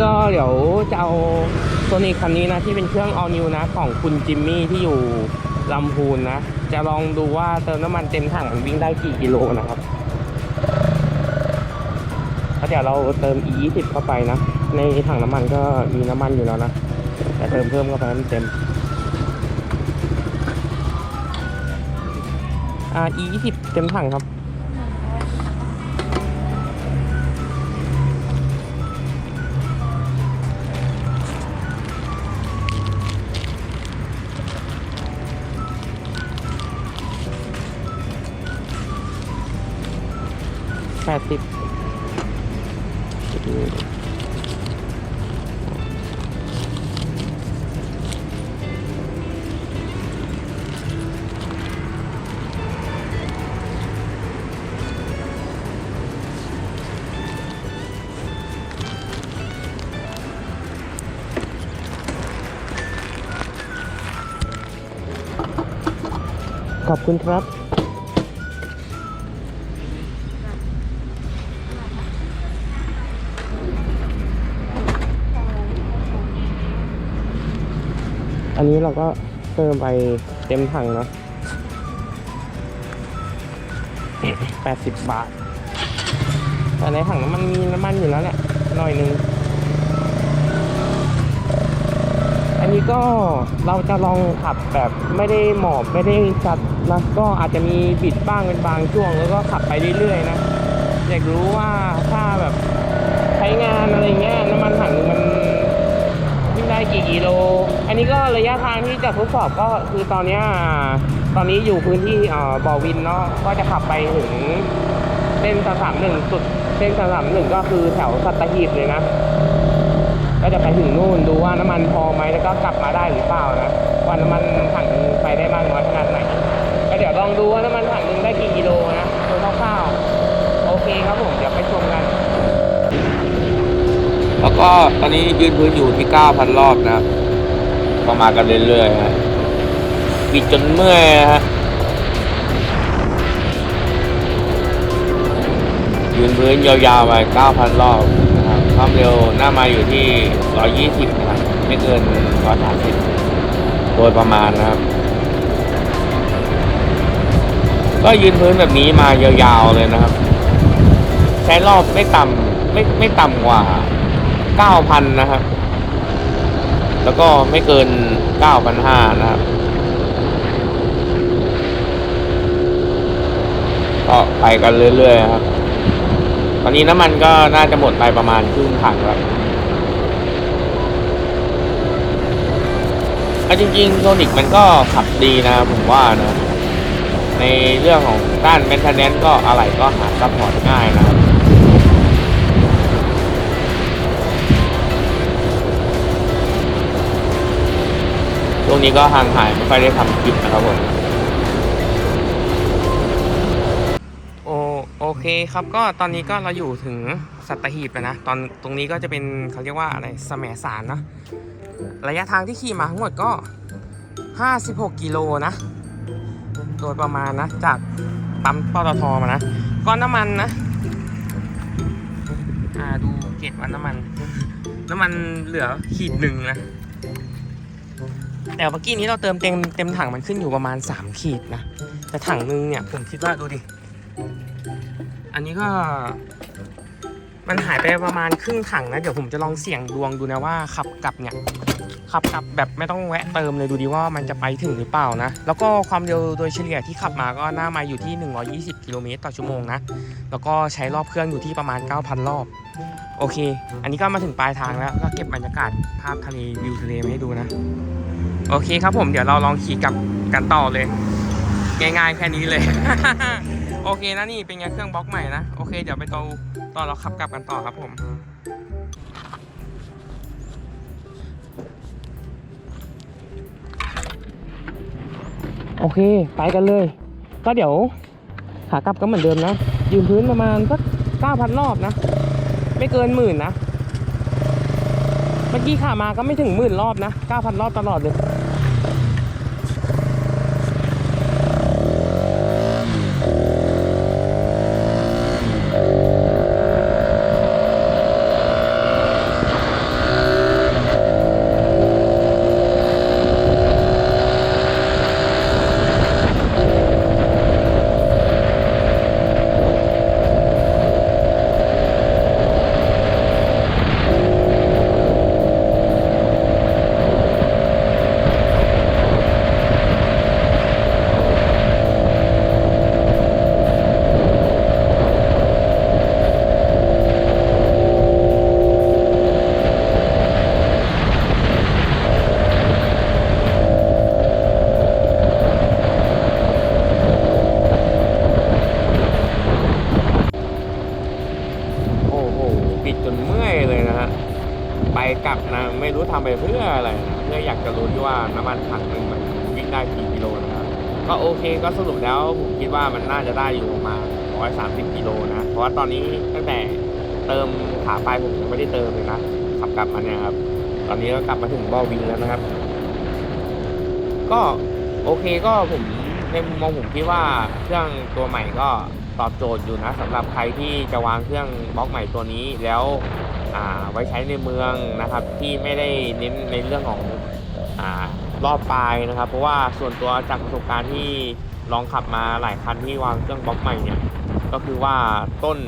ก็เดี๋ยวจะเอาโซนิคคันนี้นะที่เป็นเครื่อง all new นะ ของคุณจิมมี่ที่อยู่ลำพูนนะ จะลองดูว่าเติมน้ำมันเต็มถังวิ่งได้กี่กิโลนะครับแล้วเดี๋ยวเราเติม e 2 0เข้าไปนะ ในถังน้ำมันก็มีน้ำมันอยู่แล้วนะ แต่เติมเพิ่มเข้าไปให้มันเต็มอ่า e 2 0เต็มถังครับ แปดสิบขอบคุณครับ อันนี้เราก็เติมไปเต็มถังเนาะแปดสิบบาท แต่ในถังน้ำมันมีน้ำมันอยู่แล้วแหละหน่อยหนึง อันนี้ก็เราจะลองขับแบบไม่ได้หมอบไม่ได้จัดนะก็อาจจะมีบิดบ้างเป็นบางช่วง แล้วก็ขับไปเรื่อยๆนะ อยากรู้ว่าถ้าแบบใช้งานอะไรเงี้ยน้ำมันถัง กี่กิโล อันนี้ก็ระยะทางที่จะทดสอบก็คือตอนนี้ตอนนี้อยู่พื้นที่บ่อวินเนาะก็จะขับไปถึงเส้นสามหนึ่งสุดเส้นสามหนึ่งก็คือแถวสัตหีบเลยนะ ก็จะไปถึงนู่นดูว่าน้ำมันพอไหมแล้วก็กลับมาได้หรือเปล่านะว่าน้ำมันถังไปได้มากน้อยขนาดไหนก็เดี๋ยวลองดูว่าน้ำมันถังหนึงได้กี่กิโลนะโดยคร่าวๆ โอเคครับผมเดี๋ยวไปชมกัน แล้วก็ตอนนี้ยืนพื้นอยู่ที่ 9,000 รอบนะครับก็มากันเรื่อยๆฮะบิดจนเมื่อยฮะยืนพื้นยาวๆไป 9,000 รอบนะครับความเร็วหน้ามาอยู่ที่ 120 นะครับ ไม่เกิน 130 โดยประมาณนะครับ ก็ยืนพื้นแบบนี้มายาวๆเลยนะครับ ใช้รอบไม่ต่ำไม่ไม่ต่ำกว่า 9,000 นะครับ แล้วก็ไม่เกิน 9,500 นะครับ ก็ไปกันเรื่อยๆครับ ตอนนี้น้ำมันก็น่าจะหมดไปประมาณครึ่งถังแล้วจริงๆโซนิกมันก็ขับดีนะผมว่านะ ในเรื่องของด้านแมนเทนแนนก็อะไรก็หาซัพพอร์ตง่ายนะครับ ช่วงนี้ก็ห่างหายไม่ค่อยได้ทำคลิปนะครับผมโอโอเคครับก็ตอนนี้ก็เราอยู่ถึงสัตหีบแล้วนะ ตอนตรงนี้ก็จะเป็นเขาเรียกว่าอะไรสมสารนะระยะทางที่ขี่มาทั้งหมดก็ 56 กิโลนะ โดยประมาณนะ จากปั๊มปตทมานะก้อนน้ำมันนะอ่าดูเกจวันน้ำมัน น้ำมันเหลือขีดหนึ่งนะ แต่เมื่อกี้นี้เราเติมเต็มเต็มถังมันขึ้นอยู่ประมาณ 3 ขีดนะ แต่ถังนึงเนี่ยผมคิดว่าดูดิ อันนี้ก็ มันหายไปประมาณครึ่งถังนะ เดี๋ยวผมจะลองเสี่ยงดวงดูนะว่าขับกลับเนี่ยขับกลับแบบไม่ต้องแวะเติมเลยดูดีว่ามันจะไปถึงหรือเปล่านะ แล้วก็ความเร็วโดยเฉลี่ยที่ขับมาก็น่ามาอยู่ที่ 120 กิโลเมตรต่อชั่วโมงนะ แล้วก็ใช้รอบเครื่องอยู่ที่ประมาณ 9,000 รอบ โอเค อันนี้ก็มาถึงปลายทางแล้ว ก็เก็บบรรยากาศภาพทะเลวิวทะเลมาให้ดูนะ โอเคครับผมเดี๋ยวเราลองขี่กับกันต่อเลย ง่ายๆแค่นี้เลย โอเคนะนี่เป็นไงเครื่องบล็อกใหม่นะ โอเคเดี๋ยวไปต่อตอนเราขับกลับกันต่อครับผมโอเค ไปกันเลย ก็เดี๋ยวขากลับก็เหมือนเดิมนะ ยืนพื้นประมาณสักเก้าพันรอบนะ ไม่เกินหมื่นนะ มื่อกี้ขามาก็ไม่ถึงหมื่นรอบนะเก้าพันรอบตลอดเลย รู้ทำไปเพื่ออะไรนะเพื่ออยากจะรู้ที่ว่าน้ำมันถังหนึ่งมันวิ่งได้กี่กิโลนะครับก็โอเคก็สรุปแล้วผมคิดว่ามันน่าจะได้อยู่ประมาณ130กิโลนะเพราะว่าตอนนี้ตั้งแต่เติมขาไปผมยังไม่ได้เติมเลยนะขับกลับมาเนี่ยครับตอนนี้ก็กลับมาถึงบ่อวิงแล้วนะครับ ก็โอเคก็ผมในมุมมองผมคิดว่าเครื่องตัวใหม่ก็ตอบโจทย์อยู่นะสำหรับใครที่จะวางเครื่องบล็อกใหม่ตัวนี้แล้ว ไว้ใช้ในเมืองนะครับ ที่ไม่ได้เน้นในเรื่องของอรอบปลายนะครับ เพราะว่าส่วนตัวจากประสบการณ์ที่ลองขับมาหลายคันที่วางเครื่องบล็อกใหม่เนี่ยก็คือว่าต้น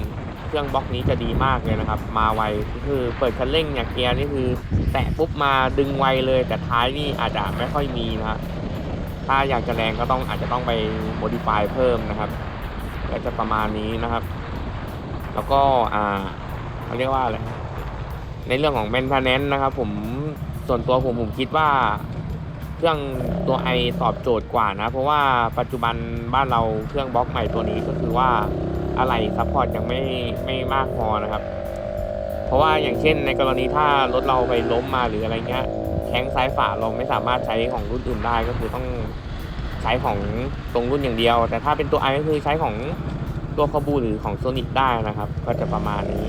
เครื่องบล็อกนี้จะดีมากเลยนะครับ มาไวก็คือเปิดคันเร่งเนี่ยเกียร์นี่คือแตะปุ๊บมาดึงไวเลย แต่ท้ายนี่อาจจะไม่ค่อยมีนะถ้าอยากจะแรงก็ต้องอาจจะต้องไป modify เพิ่มนะครับก็จะประมาณนี้นะครับ แล้วก็อ่าเขาเรียกว่าอะไร ในเรื่องของ maintenance นะครับ ผมส่วนตัวผมผมคิดว่า เครื่องตัวไอตอบโจทย์กว่านะ เพราะว่าปัจจุบันบ้านเราเครื่องบล็อกใหม่ตัวนี้ก็คือว่าอะไรซัพพอร์ตยังไม่ไม่มากพอนะครับ เพราะว่าอย่างเช่นในกรณีถ้ารถเราไปล้มมาหรืออะไรเงี้ยแข้งซ้ายฝาเราไม่สามารถใช้ของรุ่นอื่นได้ก็คือต้องใช้ของตรงรุ่นอย่างเดียว แต่ถ้าเป็นตัวไอก็คือใช้ของตัวคาบูหรือของโซนิกได้นะครับ ก็จะประมาณนี้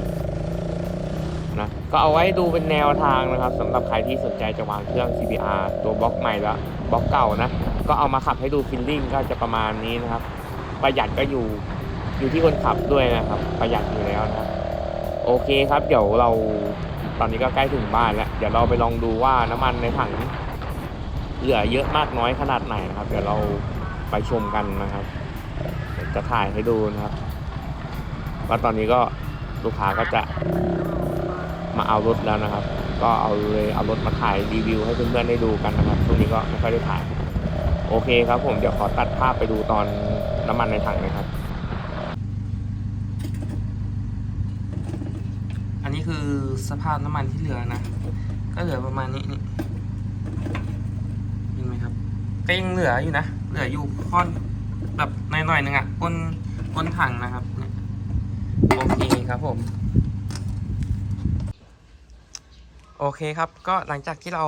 นะ ก็เอาไว้ดูเป็นแนวทางนะครับสำหรับใครที่สนใจจะวางเครื่อง CBR ตัวบล็อกใหม่แล้วบล็อกเก่านะ ก็เอามาขับให้ดูฟิลลิ่งก็จะประมาณนี้นะครับ ประหยัดก็อยู่อยู่ที่คนขับด้วยนะครับ ประหยัดอยู่แล้วนะครับโอเคครับเดี๋ยวเราตอนนี้ก็ใกล้ถึงบ้านแล้ว เดี๋ยวเราไปลองดูว่าน้ำมันในถังเหลือเยอะมากน้อยขนาดไหนนะครับ เดี๋ยวเราไปชมกันนะครับ จะถ่ายให้ดูนะครับว่าตอนนี้ก็ลูกค้าก็จะ มาเอารถแล้วนะครับ ก็เอาเลยเอารถมาถ่ายรีวิวให้เพื่อนๆได้ดูกันนะครับช่วงนี้ก็ไม่ค่อยได้ถ่าย โอเคครับผมเดี๋ยวขอตัดภาพไปดูตอนน้ำมันในถังนะครับ อันนี้คือสภาพน้ำมันที่เหลือนะ ก็เหลือประมาณนี้นี่เห็นไหมครับก็ยังเหลืออยู่นะ เหลืออยู่ค่อนแบบหน่อยๆหนึ่งอะก้นก้นถังนะครับโอเคครับผม โอเคครับก็หลังจากที่เรา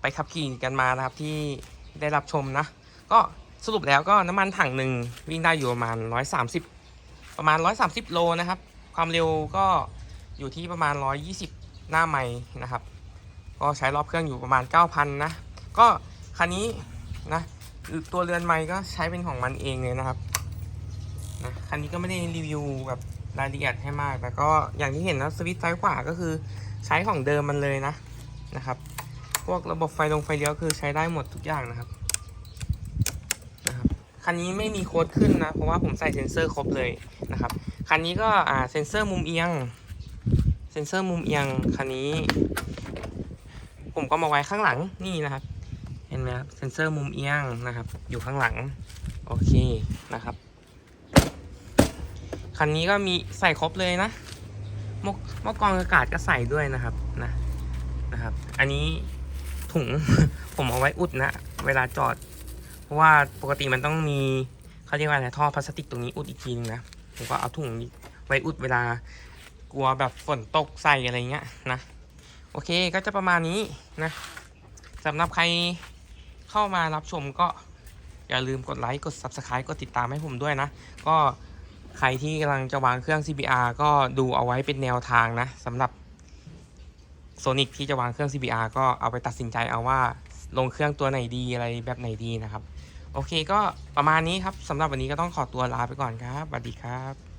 ไปขับขี่กันมานะครับที่ได้รับชมนะ ก็สรุปแล้วก็น้ำมันถังหนึ่งวิ่งได้อยู่ประมาณ 130 ประมาณ 130 โลนะครับ ความเร็วก็อยู่ที่ประมาณ 120 หน้าไมล์นะครับ ก็ใช้รอบเครื่องอยู่ประมาณ 9,000 นะ ก็คันนี้นะตัวเรือนไมล์ก็ใช้เป็นของมันเองเลยนะครับนะคันนี้ก็ไม่ได้รีวิวแบบ รายละเอียดให้มากแต่ก็อย่างที่เห็นนะสวิตช์ซ้ายขวาก็คือใช้ของเดิมมันเลยนะนะครับ พวกระบบไฟลงไฟเลี้ยวคือใช้ได้หมดทุกอย่างนะครับนะครับ คันนี้ไม่มีโค้ดขึ้นนะ เพราะว่าผมใส่เซ็นเซอร์ครบเลยนะครับ คันนี้ก็อ่าเซ็นเซอร์มุมเอียง เซ็นเซอร์มุมเอียงคันนี้ ผมก็มาไว้ข้างหลังนี่นะครับเห็นไหมครับเซ็นเซอร์มุมเอียงนะครับ อยู่ข้างหลัง โอเคนะครับ คันนี้ก็มีใส่ครบเลยนะมกมกกรองอากาศก็ใส่ด้วยนะครับนะนะครับ อันนี้ถุง ผมเอาไว้อุดนะ เวลาจอด เพราะว่าปกติมันต้องมีเขาเรียกว่าอะไรท่อพลาสติกตรงนี้อุดอีกทีนึงนะผมก็เอาถุงไว้อุดเวลากลัวแบบฝนตกใส่อะไรเงี้ยนะโอเคก็จะประมาณนี้นะสำหรับใครเข้ามารับชมก็อย่าลืมกดไลค์กด Subscribe กดติดตามให้ผมด้วยนะ ก็ ใครที่กำลังจะวางเครื่อง CBR ก็ดูเอาไว้เป็นแนวทางนะสำหรับโซนิกที่จะวางเครื่อง CBR ก็เอาไปตัดสินใจเอาว่าลงเครื่องตัวไหนดีอะไรแบบไหนดีนะครับ โอเคก็ประมาณนี้ครับสำหรับวันนี้ก็ต้องขอตัวลาไปก่อนครับสวัสดีครับ